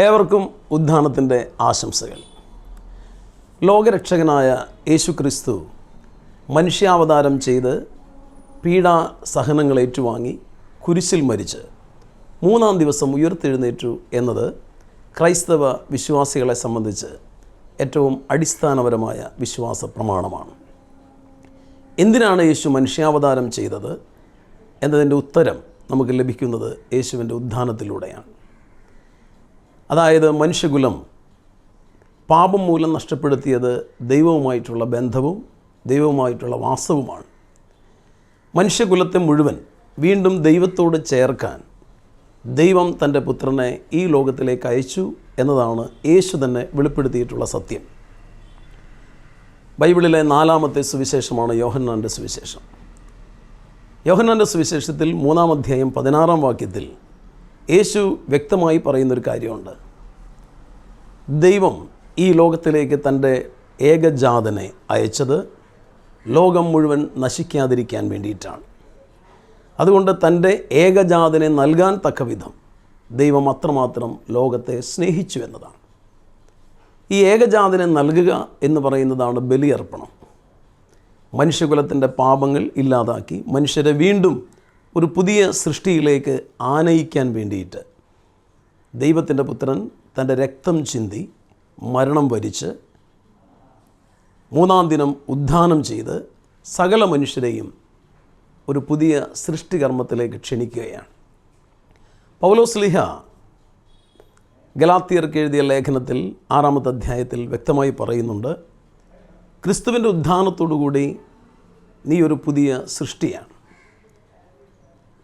ഏവർക്കും ഉദ്ധാനത്തിന്റെ ആശംസകൾ. ലോകരക്ഷകനായ യേശു ക്രിസ്തു മനുഷ്യാവതാരം ചെയ്ത് പീഡാ സഹനങ്ങൾ ഏറ്റുവാങ്ങി കുരിശിൽ മരിച്ച് മൂന്നാം ദിവസം ഉയർത്തെഴുന്നേറ്റു എന്നത് ക്രൈസ്തവ വിശ്വാസികളെ സംബന്ധിച്ച് ഏറ്റവും അടിസ്ഥാനപരമായ വിശ്വാസ പ്രമാണമാണ്. എന്തിനാണ് യേശു മനുഷ്യാവതാരം ചെയ്തത് എന്നതിന്റെ ഉത്തരം നമുക്ക് ലഭിക്കുന്നത് യേശുവിന്റെ ഉദ്ധാനത്തിലൂടെയാണ്. അതായത് മനുഷ്യകുലം പാപം മൂലം നഷ്ടപ്പെടുത്തിയത് ദൈവവുമായിട്ടുള്ള ബന്ധവും ദൈവവുമായിട്ടുള്ള വാസവുമാണ്. മനുഷ്യകുലത്തെ മുഴുവൻ വീണ്ടും ദൈവത്തോട് ചേർക്കാൻ ദൈവം തന്റെ പുത്രനെ ഈ ലോകത്തിലേക്ക് അയച്ചു എന്നതാണ് യേശു തന്നെ വെളിപ്പെടുത്തിയിട്ടുള്ള സത്യം. ബൈബിളിലെ നാലാമത്തെ സുവിശേഷമാണ് യോഹന്നാന്റെ സുവിശേഷം. യോഹന്നാന്റെ സുവിശേഷത്തിൽ മൂന്നാം അധ്യായം പതിനാറാം വാക്യത്തിൽ യേശു വ്യക്തമായി പറയുന്നൊരു കാര്യമുണ്ട്. ദൈവം ഈ ലോകത്തിലേക്ക് തന്റെ ഏകജാതനെ അയച്ചത് ലോകം മുഴുവൻ നശിക്കാതിരിക്കാൻ വേണ്ടിയിട്ടാണ്. അതുകൊണ്ട് തന്റെ ഏകജാതനെ നൽകാൻ തക്ക വിധം ദൈവം അത്രമാത്രം ലോകത്തെ സ്നേഹിച്ചു എന്നതാണ്. ഈ ഏകജാതനെ നൽകുക എന്ന് പറയുന്നതാണ് ബലിയർപ്പണം. മനുഷ്യകുലത്തിന്റെ പാപങ്ങൾ ഇല്ലാതാക്കി മനുഷ്യരെ വീണ്ടും ഒരു പുതിയ സൃഷ്ടിയിലേക്ക് ആനയിക്കാൻ വേണ്ടിയിട്ട് ദൈവത്തിന്റെ പുത്രൻ തന്റെ രക്തം ചിന്തി മരണം വരിച്ച് മൂന്നാം ദിനം ഉദ്ധാനം ചെയ്ത് സകല മനുഷ്യരെയും ഒരു പുതിയ സൃഷ്ടികർമ്മത്തിലേക്ക് ക്ഷണിക്കുകയാണ്. പൗലോസ്ലിഹ ഗലാത്തിയർക്ക് എഴുതിയ ലേഖനത്തിൽ ആറാമത്തെ അധ്യായത്തിൽ വ്യക്തമായി പറയുന്നുണ്ട് ക്രിസ്തുവിന്റെ ഉദ്ധാനത്തോടുകൂടി നീ ഒരു പുതിയ സൃഷ്ടിയാണ്.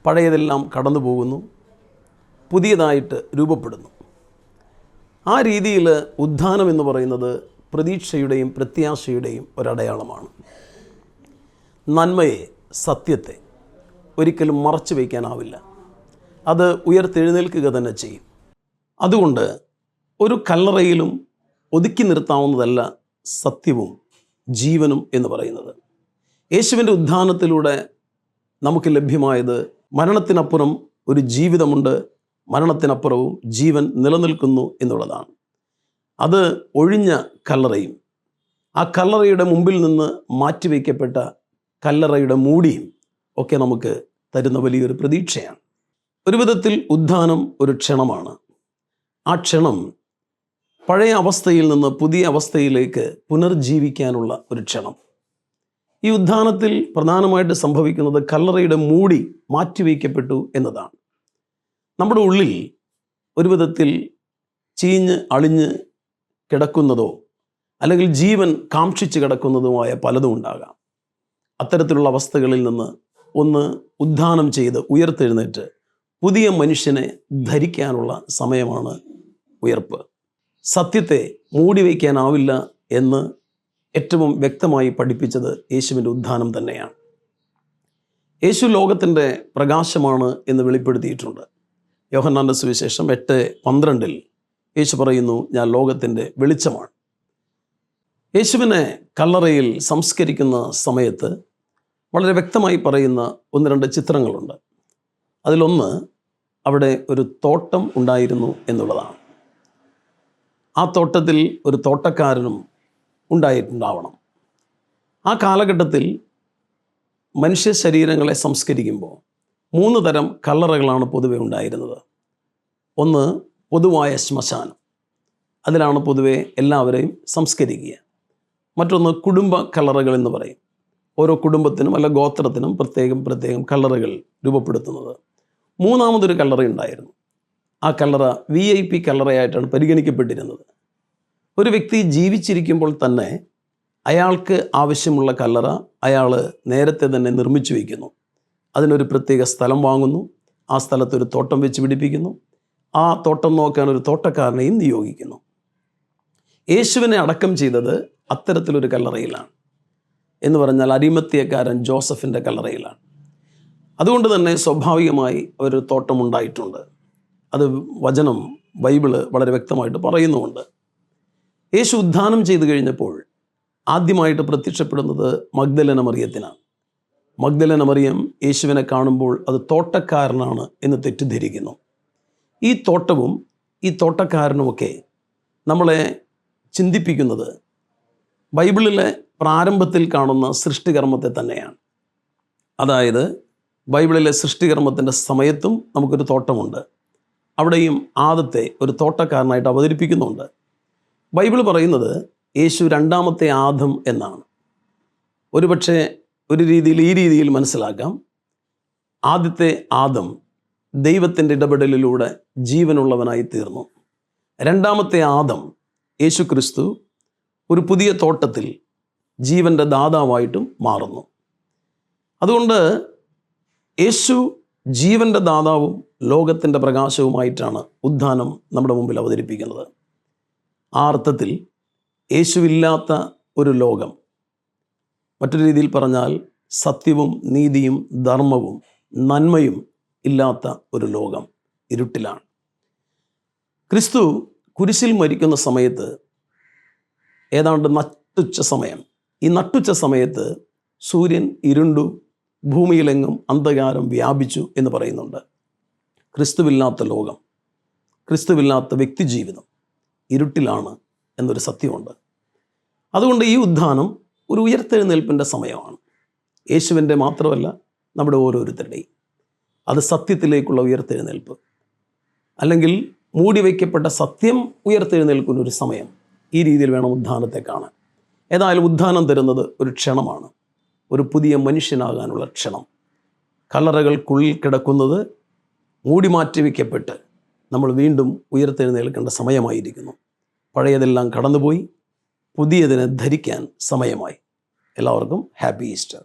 പഴയതെല്ലാം കടന്നു പോകുന്നു പുതിയതായിട്ട് രൂപപ്പെടുന്നു. ആ രീതിയിൽ ഉദ്ധാനം എന്ന് പറയുന്നത് പ്രതീക്ഷയുടെയും പ്രത്യാശയുടെയും ഒരടയാളമാണ്. നന്മയെ സത്യത്തെ ഒരിക്കലും മറച്ചു വയ്ക്കാനാവില്ല. അത് ഉയർത്തെഴുന്നേൽക്കുക തന്നെ ചെയ്യും. അതുകൊണ്ട് ഒരു കല്ലറയിലും ഒതുക്കി നിർത്താവുന്നതല്ല സത്യവും ജീവനും എന്ന് പറയുന്നത്. യേശുവിന്റെ ഉദ്ധാനത്തിലൂടെ നമുക്ക് ലഭ്യമായത് മരണത്തിനപ്പുറം ഒരു ജീവിതമുണ്ട് മരണത്തിനപ്പുറവും ജീവൻ നിലനിൽക്കുന്നു എന്നുള്ളതാണ്. അത് ഒഴിഞ്ഞ കല്ലറയും ആ കല്ലറയുടെ മുമ്പിൽ നിന്ന് മാറ്റിവെക്കപ്പെട്ട കല്ലറയുടെ മൂടിയും ഒക്കെ നമുക്ക് തരുന്ന വലിയൊരു പ്രതീക്ഷയാണ്. ഒരു വിധത്തിൽ ഉദ്ധാനം ഒരു ക്ഷണമാണ്. ആ ക്ഷണം പഴയ അവസ്ഥയിൽ നിന്ന് പുതിയ അവസ്ഥയിലേക്ക് പുനർജീവിക്കാനുള്ള ഒരു ക്ഷണം. ഈ ഉദ്ധാനത്തിൽ പ്രധാനമായിട്ട് സംഭവിക്കുന്നത് കല്ലറയുടെ മൂടി മാറ്റിവെക്കപ്പെട്ടു എന്നതാണ്. നമ്മുടെ ഉള്ളിൽ ഒരു വിധത്തിൽ ചീഞ്ഞ് അളിഞ്ഞ് കിടക്കുന്നതോ അല്ലെങ്കിൽ ജീവൻ കാക്ഷിച്ച് കിടക്കുന്നതുമായ പലതും ഉണ്ടാകാം. അത്തരത്തിലുള്ള അവസ്ഥകളിൽ നിന്ന് ഒന്ന് ഉദ്ധാനം ചെയ്ത് ഉയർത്തെഴുന്നേറ്റ് പുതിയ മനുഷ്യനെ ധരിക്കാനുള്ള സമയമാണ് ഉയർപ്പ്. സത്യത്തെ മൂടി വയ്ക്കാനാവില്ല എന്ന് ഏറ്റവും വ്യക്തമായി പഠിപ്പിച്ചത് യേശുവിന്റെ ഉദ്ധാനം തന്നെയാണ്. യേശു ലോകത്തിന്റെ പ്രകാശമാണ് എന്ന് വെളിപ്പെടുത്തിയിട്ടുണ്ട്. യോഹന്നാന്റെ സുവിശേഷം എട്ട് പന്ത്രണ്ടിൽ യേശു പറയുന്നു ഞാൻ ലോകത്തിന്റെ വെളിച്ചമാണ്. യേശുവിനെ കല്ലറയിൽ സംസ്കരിക്കുന്ന സമയത്ത് വളരെ വ്യക്തമായി പറയുന്ന ഒന്ന് രണ്ട് ചിത്രങ്ങളുണ്ട്. അതിലൊന്ന് അവിടെ ഒരു തോട്ടം ഉണ്ടായിരുന്നു എന്നുള്ളതാണ്. ആ തോട്ടത്തിൽ ഒരു തോട്ടക്കാരനും ഉണ്ടായിട്ടുണ്ടാവണം. ആ കാലഘട്ടത്തിൽ മനുഷ്യ ശരീരങ്ങളെ സംസ്കരിക്കുമ്പോൾ മൂന്ന് തരം കല്ലറകളാണ് പൊതുവെ ഉണ്ടായിരുന്നത്. ഒന്ന് പൊതുവായ ശ്മശാനം. അതിലാണ് പൊതുവെ എല്ലാവരെയും സംസ്കരിക്കുക. മറ്റൊന്ന് കുടുംബ കല്ലറകൾ എന്ന് പറയും. ഓരോ കുടുംബത്തിനും അല്ല ഗോത്രത്തിനും പ്രത്യേകം പ്രത്യേകം കല്ലറകൾ രൂപപ്പെടുത്തുന്നത്. മൂന്നാമതൊരു കല്ലറ ഉണ്ടായിരുന്നു. ആ കല്ലറ വി ഐ പി കല്ലറയായിട്ടാണ് പരിഗണിക്കപ്പെട്ടിരുന്നത്. ഒരു വ്യക്തി ജീവിച്ചിരിക്കുമ്പോൾ തന്നെ അയാൾക്ക് ആവശ്യമുള്ള കല്ലറ അയാൾ നേരത്തെ തന്നെ നിർമ്മിച്ചു വയ്ക്കുന്നു. അതിനൊരു പ്രത്യേക സ്ഥലം വാങ്ങുന്നു. ആ സ്ഥലത്ത് ഒരു തോട്ടം വെച്ച് പിടിപ്പിക്കുന്നു. ആ തോട്ടം നോക്കാൻ ഒരു തോട്ടക്കാരനെയും നിയോഗിക്കുന്നു. യേശുവിനെ അടക്കം ചെയ്തത് അത്തരത്തിലൊരു കല്ലറയിലാണ്. എന്ന് പറഞ്ഞാൽ അരിമത്തിയക്കാരൻ ജോസഫിന്റെ കല്ലറയിലാണ്. അതുകൊണ്ട് തന്നെ സ്വാഭാവികമായി ഒരു തോട്ടം ഉണ്ടായിട്ടുണ്ട്. അത് വചനം ബൈബിൾ വളരെ വ്യക്തമായിട്ട് പറയുന്നുമുണ്ട്. യേശു ഉദ്ധാനം ചെയ്തു കഴിഞ്ഞപ്പോൾ ആദ്യമായിട്ട് പ്രത്യക്ഷപ്പെടുന്നത് മഗ്ദലന മറിയത്തിനാണ്. മഗ്ദലന മറിയം യേശുവിനെ കാണുമ്പോൾ അത് തോട്ടക്കാരനാണ് എന്ന് തെറ്റിദ്ധരിക്കുന്നു. ഈ തോട്ടവും ഈ തോട്ടക്കാരനുമൊക്കെ നമ്മളെ ചിന്തിപ്പിക്കുന്നത് ബൈബിളിലെ പ്രാരംഭത്തിൽ കാണുന്ന സൃഷ്ടികർമ്മത്തെ തന്നെയാണ്. അതായത് ബൈബിളിലെ സൃഷ്ടികർമ്മത്തിന്റെ സമയത്തും നമുക്കൊരു തോട്ടമുണ്ട്. അവിടെയും ആദത്തെ ഒരു തോട്ടക്കാരനായിട്ട് അവതരിപ്പിക്കുന്നുണ്ട്. ബൈബിൾ പറയുന്നത് യേശു രണ്ടാമത്തെ ആദം എന്നാണ്. ഒരുപക്ഷെ ഒരു രീതിയിൽ ഈ രീതിയിൽ മനസ്സിലാക്കാം. ആദ്യത്തെ ആദം ദൈവത്തിന്റെ ഇടപെടലിലൂടെ ജീവനുള്ളവനായി തീർന്നു. രണ്ടാമത്തെ ആദം യേശു ക്രിസ്തു ഒരു പുതിയ തോട്ടത്തിൽ ജീവന്റെ ദാതാവായിട്ടും മാറുന്നു. അതുകൊണ്ട് യേശു ജീവന്റെ ദാതാവും ലോകത്തിന്റെ പ്രകാശവുമായിട്ടാണ് ഉദ്ധാനം നമ്മുടെ മുമ്പിൽ അവതരിപ്പിക്കുന്നത്. ആ അർത്ഥത്തിൽ യേശുവില്ലാത്ത ഒരു ലോകം മറ്റൊരു രീതിയിൽ പറഞ്ഞാൽ സത്യവും നീതിയും ധർമ്മവും നന്മയും ഇല്ലാത്ത ഒരു ലോകം ഇരുട്ടിലാണ്. ക്രിസ്തു കുരിശിൽ മരിക്കുന്ന സമയത്ത് ഏതാണ്ട് നട്ടുച്ച സമയം. ഈ നട്ടുച്ച സമയത്ത് സൂര്യൻ ഇരുണ്ടു ഭൂമിയിലെങ്ങും അന്ധകാരം വ്യാപിച്ചു എന്ന് പറയുന്നുണ്ട്. ക്രിസ്തുവില്ലാത്ത ലോകം ക്രിസ്തുവില്ലാത്ത വ്യക്തിജീവിതം ഇരുട്ടിലാണ് എന്നൊരു സത്യമുണ്ട്. അതുകൊണ്ട് ഈ ഉദ്ധാനം ഒരു ഉയർത്തെഴുന്നേൽപ്പിന്റെ സമയമാണ്. യേശുവിന്റെ മാത്രമല്ല നമ്മുടെ ഓരോരുത്തരുടെയും. അത് സത്യത്തിലേക്കുള്ള ഉയർത്തെഴുന്നേൽപ്പ്. അല്ലെങ്കിൽ മൂടി വയ്ക്കപ്പെട്ട സത്യം ഉയർത്തെഴുന്നേൽക്കുന്ന ഒരു സമയം ഈ രീതിയിൽ വേണം ഉദ്ധാനത്തെ കാണാൻ. ഏതായാലും ഉദ്ധാനം തരുന്നത് ഒരു ക്ഷണമാണ്. ഒരു പുതിയ മനുഷ്യനാകാനുള്ള ക്ഷണം. കല്ലറകൾക്കുള്ളിൽ കിടക്കുന്നത് മൂടി മാറ്റി വയ്ക്കപ്പെട്ട് നമ്മൾ വീണ്ടും ഉയർത്തെഴുന്നേൽക്കേണ്ട സമയമായിരിക്കുന്നു. പഴയതെല്ലാം കടന്നുപോയി പുതിയതിനെ ധരിക്കാൻ സമയമായി. എല്ലാവർക്കും ഹാപ്പി ഈസ്റ്റർ